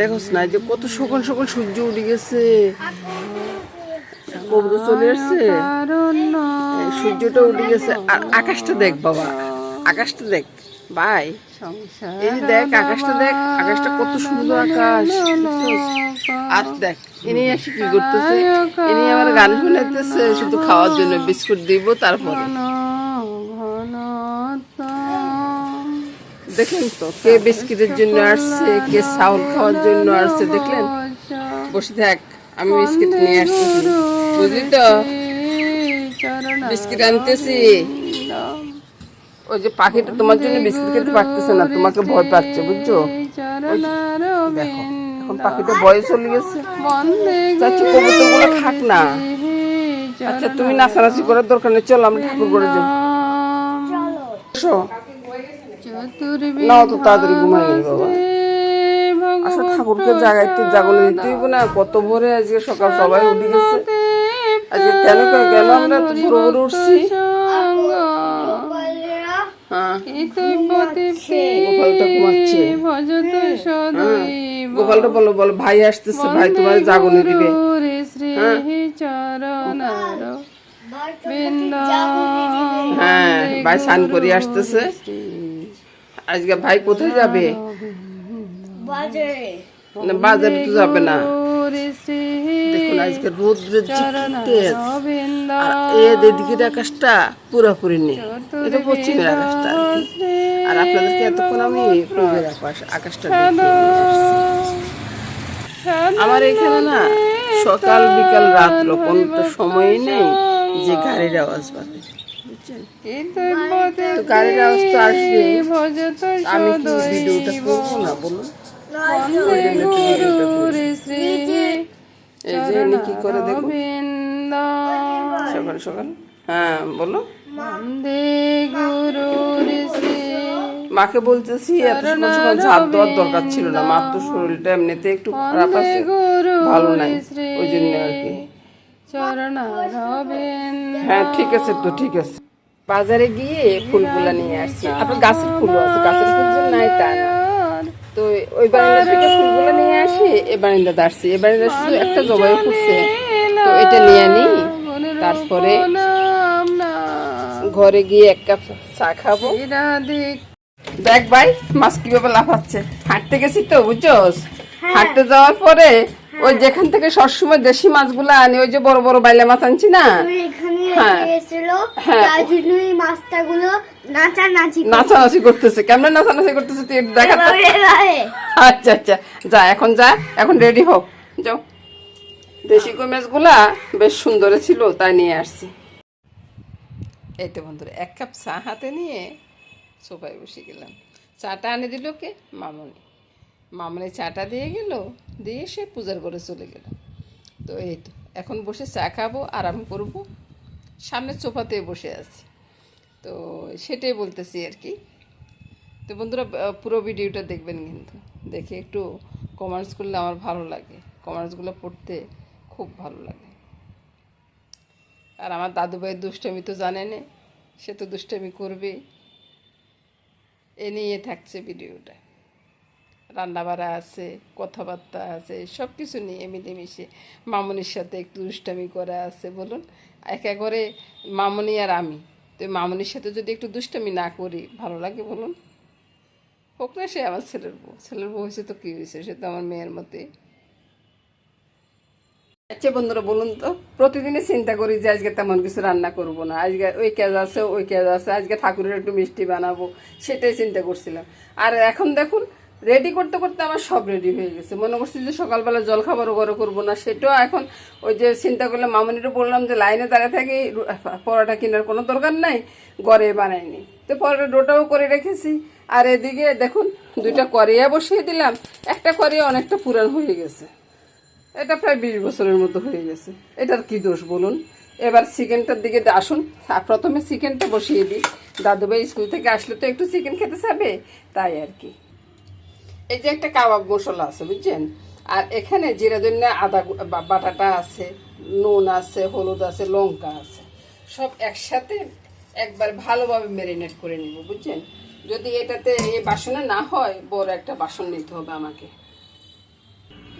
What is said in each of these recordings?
দেখোস না যে কত সকাল সকাল সূর্য উঠে গেছে। চলে আসছে। সূর্যটা উঠে গেছে। আর আকাশটা দেখ বাবা, আকাশটা দেখ। ভাই এই যে দেখ, আকাশটা দেখ, আকাশটা কত সুন্দর আকাশ। আর দেখ ইনি এসে কি করতেছে? ইনি আমার গান শুনাইতেছে, শুধু খাওয়ার জন্য বিস্কুট দিব, তারপরে। দেখলেন তো? কে বিস্কিটের জন্য আসছে কে চাউল খাওয়ার জন্য আসছে দেখলেন? বসে থাক আমি বিস্কিট নিয়ে আসতেছি বুঝলি তো? বিস্কিট আনতেছি। ওই যে পাখিটা তোমার জন্য বিস্কিট খেতে পারতেছে না তোমাকে ভয় পাচ্ছে বুঝছ? দেখো এখন পাখিটা ভয়ে চলে গেছে। চাচ্ছি কবুতরগুলো খাক না। আচ্ছা তুমি নাচানাচি করার দরকার নেই চলো আমরা ঠাকুর করে যাব। নাও তো তাড়াতাড়ি ঘুমাই বাবা। আসলে ঠাকুরকে জাগাইতে জাগলে দিতে হইব না কত ভোরে আজকে সকাল সবাই উঠে গেছে। আজকে কেন কেন- কেন আমরা তো ভোরে ভোরে উঠছি? গোপালটা হ্যাঁ, বলো বলো ভাই আসতেছে ভাই তোমার জাগনে দিবে। হ্যাঁ। হ্যাঁ ভাই স্নান করে আসতেছে। আজকে ভাই কোথায় যাবে? না বাজারে তো যাবে না। দেখুন আজকে রোদ্রের যে কি তেজ আর এর এদিকের আকাশটা পুরোপুরি নেই। এটা পশ্চিমের আকাশটা আর আপনাদেরকে এতক্ষণ আমি পূর্বের আকাশ আকাশটা আমার এখানে না সকাল বিকাল রাত্র কোনো তো সময়ই নেই যে গাড়ির আওয়াজ পাবে গাড়ির আওয়াজ তো আসবে আমি কি ভিডিওটা করব না বলুন? ওই জন্য একটু ভিডিওটা এই যে ইনি কি করে দেখো? সকাল সকাল। হ্যাঁ বলো। মাকে বলতেছি এত সকাল ঝাঁপ দেওয়ার দরকার ছিল না। মার তো শরীরটা এমনিতে একটু খারাপ আছে। ভালো নাই। ওই জন্য আর কি। হ্যাঁ ঠিক আছে তো ঠিক আছে। বাজারে গিয়ে ফুলগুলা নিয়ে আসছি। আপনার গাছের ফুলও আছে গাছের ফুল যে নাই তা না। তো ওই বারান্দা থেকে ফুলগুলো নিয়ে আসি এ বারান্দাতে আসছি। এ বারান্দা শুধু একটা জবাই ফুটছে। তো এটা নিয়ে নিই তারপরে ঘরে গিয়ে এক কাপ চা খাব। দেখ ভাই মাছ কীভাবে লাফাচ্ছে। হাঁটতে গেছি তো বুঝছোস? হাঁটতে যাওয়ার পরে ওই যেখান থেকে সবসময় দেশি মাছগুলো আনি ওই যে বড় বড় বাইলা মাছ আনছি না? হ্যাঁ। হ্যাঁ। নাচানাচি করতেছে। কেমন নাচানাচি করতেছে তুই দেখা। আচ্ছা আচ্ছা। যা এখন যা এখন রেডি হোক যাও। দেশি বেশ সুন্দর ছিল তাই নিয়ে আসছি। এই তো বন্ধুরা এক কাপ চা হাতে নিয়ে সোফায় বসে গেলাম। চাটা আনে দিল কে? মামনি। মামনি চাটা দিয়ে গেল দিয়ে সে পূজার ঘরে চলে গেল। তো এই তো, এখন বসে চা খাব, আরাম করব, সামনে সোফাতে বসে আছি। তো সেটাই বলতেছি আর কি। তো বন্ধুরা পুরো ভিডিওটা দেখবেন কিন্তু। দেখে একটু কমেন্টস করলে আমার ভালো লাগে। কমেন্টসগুলো পড়তে খুব ভালো লাগে। আর আমার দাদু ভাইয়ের দুষ্টামি তো জানেনে সে তো দুষ্টামি করবে এ নিয়ে থাকছে ভিডিওটা। রান্নাবাড়া আছে, কথাবার্তা আছে সব কিছু নিয়ে মিলেমিশে মামনির সাথে একটু দুষ্টামি করা আছে, বলুন। একা করে মামনি আর আমি। তো মামনির সাথে যদি একটু দুষ্টামি না করি, ভালো লাগে বলুন? হোক না, সে আমার ছেলের বউ। ছেলের বউ হয়েছে তো কী হয়েছে? সে তো আমার মেয়ের মতে আচ্ছা বন্ধুরা, বলুন তো, প্রতিদিনই চিন্তা করি যে আজকে তেমন কিছু রান্না করব না। আজকে ওই কাজ আছে, ওই কাজ আছে, আজকে ঠাকুরের একটু মিষ্টি বানাবো, সেটাই চিন্তা করছিলাম। আর এখন দেখুন রেডি করতে করতে আমার সব রেডি হয়ে গেছে। মনে করছি যে সকালবেলা জল খাবারও গরম করব না, সেটাও এখন ওই যে চিন্তা করলে মামনিরও বললাম যে লাইনে দাঁড়িয়ে থাকি পরোটা কেনার কোনো দরকার নাই গড়ে বানাইনি। তো পরোটা ডোটাও করে রেখেছি। আর এদিকে দেখুন, দুইটা করিয়া বসিয়ে দিলাম। একটা করিয়া অনেকটা পুরান হয়ে গেছে। এটা প্রায় বিশ বছরের মতো হয়ে গেছে। এটার কি দোষ বলুন? এবার চিকেনটার দিকে আসুন। প্রথমে চিকেনটা বসিয়ে দিই। দাদুভাই স্কুল থেকে আসলে তো একটু চিকেন খেতে চাবে? তাই আর কি। এই যে একটা কাবাব মশলা আছে, বুঝছেন? আর এখানে জিরা জন্য আদা বাটাটা আছে, নুন আছে, হলুদ আছে, লঙ্কা আছে। সব একসাথে একবার ভালোভাবে ম্যারিনেট করে নিব, বুঝছেন? যদি এটাতে এই বাসনে না হয়, বড় একটা বাসন নিতে হবে আমাকে।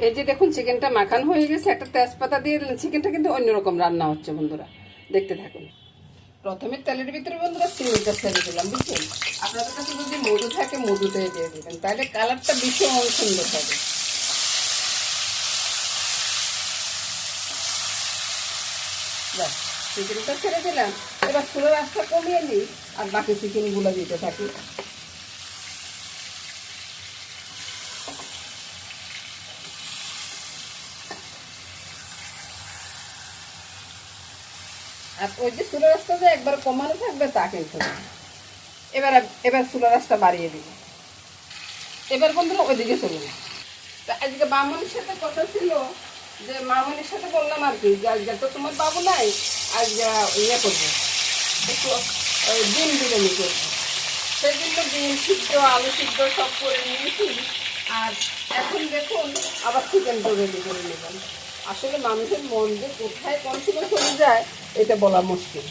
এই যে দেখুন, চিকেনটা মাখান হয়ে গেছে, একটা তেজপাতা দিয়ে চিকেনটা কিন্তু অন্যরকম রান্না হচ্ছে, বন্ধুরা। দেখতে থাকুন। প্রথমে তেলের ভিতরে বন্ধুরা চিনিটা ছেড়ে দিলাম, বুঝছেন? আপনাদের কাছে যদি মধু থাকে মধুটাই দিয়ে দেবেন। তাহলে কালারটা ভীষণ সুন্দর হবে। চিকেনটা ছেড়ে দিলাম। এবার ফুলের রাস্তা কমিয়ে নিই, আর বাকি চিকেনগুলো দিতে থাকি। আর ওই যে চুলের রাস্তা যে একবার কমানো থাকবে তা না। এবার এবার চুলের রাস্তা বাড়িয়ে দিবে। এবার বন্ধুরা ওইদিকে চলুন। তা আজকে মামনির সাথে কথা ছিল যে, মামনির সাথে বললাম আর কি, যে আজকে তো তোমার বাবু নাই আজ ইয়ে করব। একটু ডিম বিরিয়ানি করব। সেই জন্য ডিম সিদ্ধ, আলু সিদ্ধ সব করে নিয়েছি। আর এখন দেখুন, আবার চিকেন চিকেনটা রেডি করে নেবেন আসলে মানুষের মন যে কোথায় কোন সময় চলে যায় এটা বলা মুশকিল।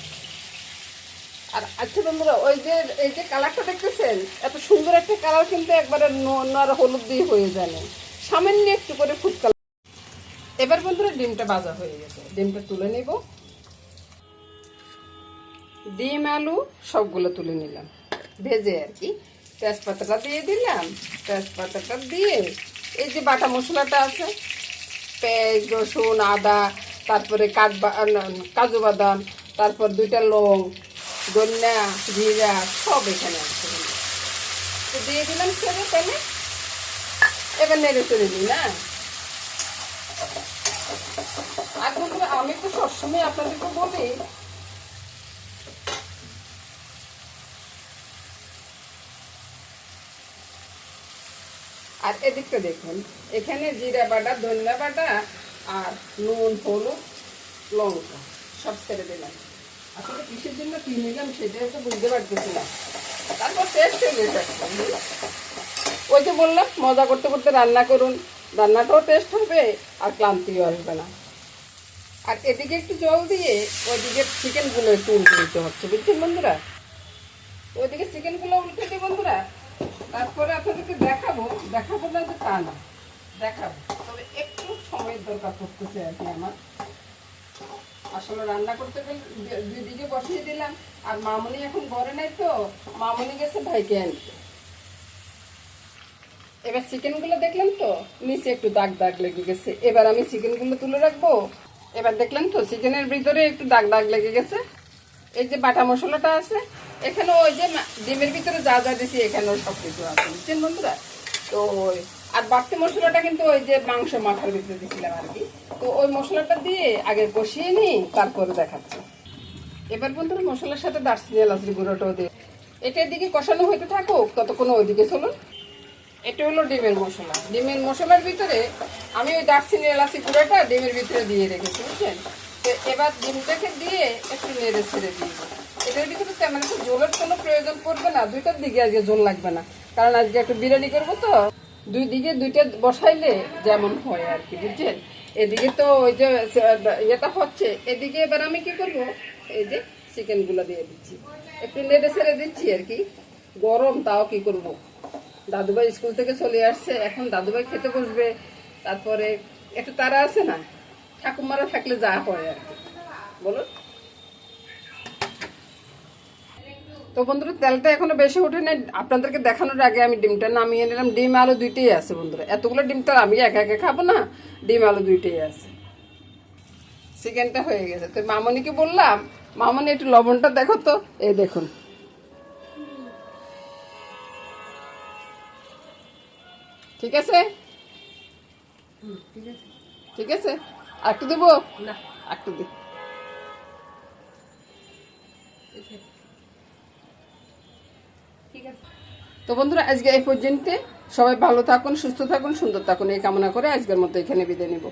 আর আচ্ছা বন্ধুরা, ওই যে, এই যে কালারটা দেখতেছেন, এত সুন্দর একটা কালার কিন্তু একবারে আর হলুদ দিয়ে হয়ে যায় সামান্য একটু করে ফুড কালার এবার বন্ধুরা ডিমটা ভাজা হয়ে গেছে। ডিমটা তুলে নেব। ডিম, আলু, সবগুলো তুলে নিলাম। ভেজে আর কি। তেজপাতাটা দিয়ে দিলাম। তেজপাতাটা দিয়ে এই যে বাটা মশলাটা আছে, পেঁয়াজ, রসুন, আদা তারপরে কাজু বাদাম, তারপর দুইটা লং, ধনিয়া, জিরা, সব এখানে আছে। তো দিয়ে দিলাম ছেড়ে তেলে। এবার নেড়ে চেড়ে দিই, না? আমি তো সবসময় আপনাদেরকে বলি, আর এদিকটা দেখুন, এখানে জিরা বাটা, ধনিয়া বাটা আর নুন, হলুদ, লঙ্কা, সব ছেড়ে দিলাম। আসলে কিসের জন্য কি নিলাম সেটাই তো বুঝতে পারতেছি না। তারপর টেস্ট হয়ে গেছে। ওই যে বললাম, মজা করতে করতে রান্না করুন। রান্নাটাও টেস্ট হবে আর ক্লান্তিও আসবে না। আর এদিকে একটু জল দিয়ে ওইদিকে চিকেনগুলো একটু উল্টে দিতে হচ্ছে, বুঝছেন বন্ধুরা? ওইদিকে চিকেনগুলো উল্টে দিই বন্ধুরা, তারপরে আপনাদেরকে দেখাবো দেখাবো না যে তা না। দেখাবো। তবে একটু সময়ের দরকার পড়তেছে আর কি আমার। আসলে রান্না করতে গেলে দু- বসিয়ে দিলাম। আর মামনি এখন ঘরে নাই তো, মামনি গেছে ভাইকে আনতে। এবার চিকেনগুলো দেখলাম তো? নিচে একটু দাগ দাগ লেগে গেছে। এবার আমি চিকেনগুলো তুলে রাখব। এবার দেখলাম তো, চিকেনের ভিতরে একটু দাগ দাগ লেগে গেছে। এই যে বাটা মশলাটা আছে, এখানে ওই যে ডিমের ভিতরে যা যা দিছি এখানেও সব কিছু আছে। বুঝছেন বন্ধুরা? তো আর বাড়তি মশলাটা কিন্তু ওই যে মাংস মাথার ভিতরে দিয়েছিলাম আর কি। তো ওই মশলাটা দিয়ে আগে কষিয়ে নিই তারপরে দেখাচ্ছি। এবার বন্ধুরা মশলার সাথে দার্সিনি এলাচি গুঁড়োটাও দিয়ে। এটার দিকে কষানো হইতে থাকুক, ততক্ষণ ওইদিকে চলুন। এটা হলো ডিমের মশলা। ডিমের মশলার ভিতরে আমি ওই দারচিনি এলাচি গুঁড়োটা ডিমের ভিতরে দিয়ে রেখেছি বুঝছেন তো এবার ডিমটাকে দিয়ে একটু নেড়ে ছেড়ে দিয়ে এটার ভিতরে তেমন একটা জোলের কোনো প্রয়োজন পড়বে না। দুইটার দিকে আজকে জোল লাগবে না। কারণ আজকে একটু বিরিয়ানি করব তো। দুই দিকে দুইটা বসাইলে যেমন হয় আর কি, বুঝছেন? এদিকে তো ওই যে, ইয়েটা হচ্ছে, এদিকে এবার আমি কি করব? এই যে চিকেনগুলো দিয়ে দিচ্ছি। একটু নেড়ে ছেড়ে দিচ্ছি আর কি। গরম তাও কি করব? দাদুভাই স্কুল থেকে চলে আসছে, এখন দাদুভাই খেতে বসবে। তারপরে একটু তারা আছে না, ঠাকুমারা থাকলে যা হয় আর কি। বলুন। তো বন্ধুরা তেলটা এখনও বেশি ওঠে নাই। আপনাদেরকে দেখানোর আগে আমি ডিমটা নামিয়ে নিলাম। ডিম আলু দুইটাই আছে বন্ধুরা। এতগুলো ডিমটা আমি একা একা খাব না। ডিম আলু দুইটাই আছে। চিকেনটা হয়ে গেছে। তো মামনিকে বললাম মামনি একটু লবণটা দেখো তো। এই দেখুন। ঠিক আছে? ঠিক আছে। আর একটু দেবো? না। একটু দিই তো বন্ধুরা, আজকে এই পর্যন্ত সবাই ভালো থাকুন, সুস্থ থাকুন, সুন্দর থাকুন, এই কামনা করে আজকের মতো এখানে বিদায় নিব।